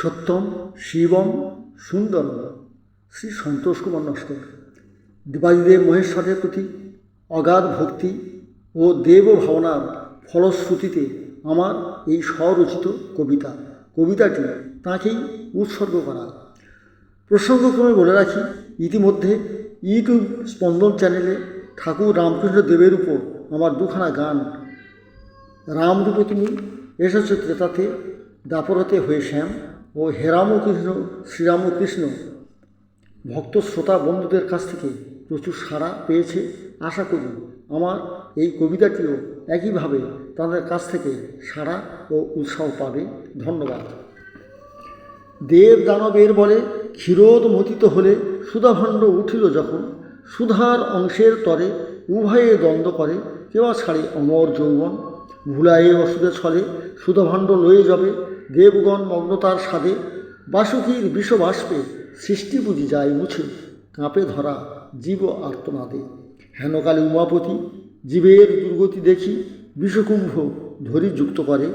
সত্যম, শিবম, সুন্দরম। শ্রী সন্তোষ কুমার নস্কর। দেবাদিদেব মহেশ্বরের প্রতি অগাধ ভক্তি ও দেব ভাবনার ফলশ্রুতিতে আমার এই স্বরচিত কবিতা। কবিতাটি তাঁকেই উৎসর্গ করা। প্রসঙ্গক্রমে বলে রাখি, ইতিমধ্যে ইউটিউব স্পন্দন চ্যানেলে ঠাকুর রামকৃষ্ণ দেবের উপর আমার দুখানা গান। রামরূপে তুমি এসেছ ত্রেতাতে, দাপরতে হয়ে শ্যাম। ও হেরামকৃষ্ণ শ্রীরামকৃষ্ণ ভক্ত শ্রোতা বন্ধুদের কাছ থেকে প্রচুর সাড়া পেয়েছে। আশা করি আমার এই কবিতাটিও একইভাবে তাদের কাছ থেকে সাড়া ও উৎসাহ পাবে। ধন্যবাদ। দেব দানবের বলে ক্ষীরোদ মতিত হলে সুধাভাণ্ড উঠিল যখন, সুধার অংশের তরে উভয়ে দ্বন্দ্ব করে কেবা ছাড়ে অমর যৌবন, ভুলায়ে অসুদে ছলে সুধাভাণ্ড লয়ে যাবে দেবগণ মগ্নতার স্বাদে বাসুকীর বিষবাষ্পে সৃষ্টি বুঝি যায় মুছে। কাঁপে ধরা জীব আর্তনাদে। হেনকালে উমাপতি জীবের দুর্গতি দেখি বিষকুম্ভ ধরি যুক্ত করে।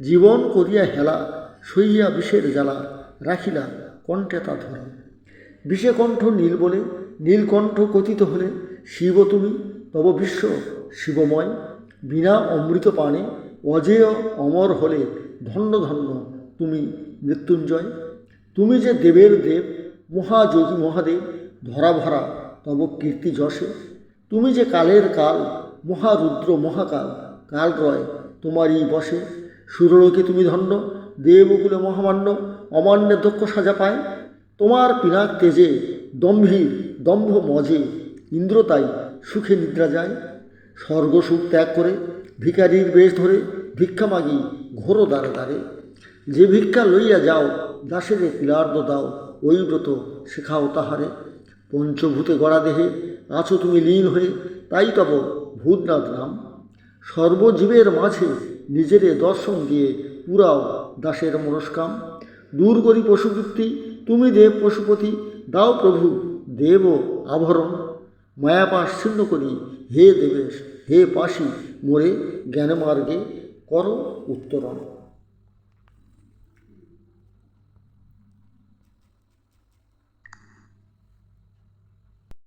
জীবন করিয়া হেলা সইয়া বিষের জ্বালা রাখিলা কণ্ঠে তা ধরে। বিষেকণ্ঠ নীল বলে নীলকণ্ঠ কথিত হলে, শিব তুমি, তব বিশ্ব শিবময়। বিনা অমৃত পানে অজেয় অমর হলে ধন্য ধন্য তুমি মৃত্যুঞ্জয়। তুমি যে দেবের দেব মহাযোগী মহাদেব, ধরা ভরা তব কীর্তি যশে। তুমি যে কালের কাল, মহারুদ্র মহাকাল, কাল রয় তোমারই বসে। সুরলোকে তুমি ধন্য, দেবকুলে মহামান্য অমান্যের দক্ষ সাজা পায়। তোমার পিনাক তেজে দম্ভীর দম্ভ মজে, ইন্দ্র তাই সুখে নিদ্রা যায়। স্বর্গসুখ ত্যাগ করে, ভিখারির বেশ ধরে ভিক্ষা মাগি ঘোর দ্বারে দ্বারে যে ভিক্ষা লইয়া যাও, দাসেরে পিলার্দ দাও, ওই ব্রত শেখাও তাহারে। পঞ্চভূতে গড়া দেহে আছো তুমি লীন হয়ে, তাই তব ভূতনাথ নাম সর্বজীবের মাঝে নিজেরে দর্শন দিয়ে পুরাও দাসের মনস্কাম। দূর করি পশুবৃত্তি, তুমি দেব পশুপতি, দাও প্রভু দেব আভরণ। মায়াপাশ ছিন্ন করি, হে দেবেশ, হে পাশি, মোরে জ্ঞানমার্গে কর উত্তরণ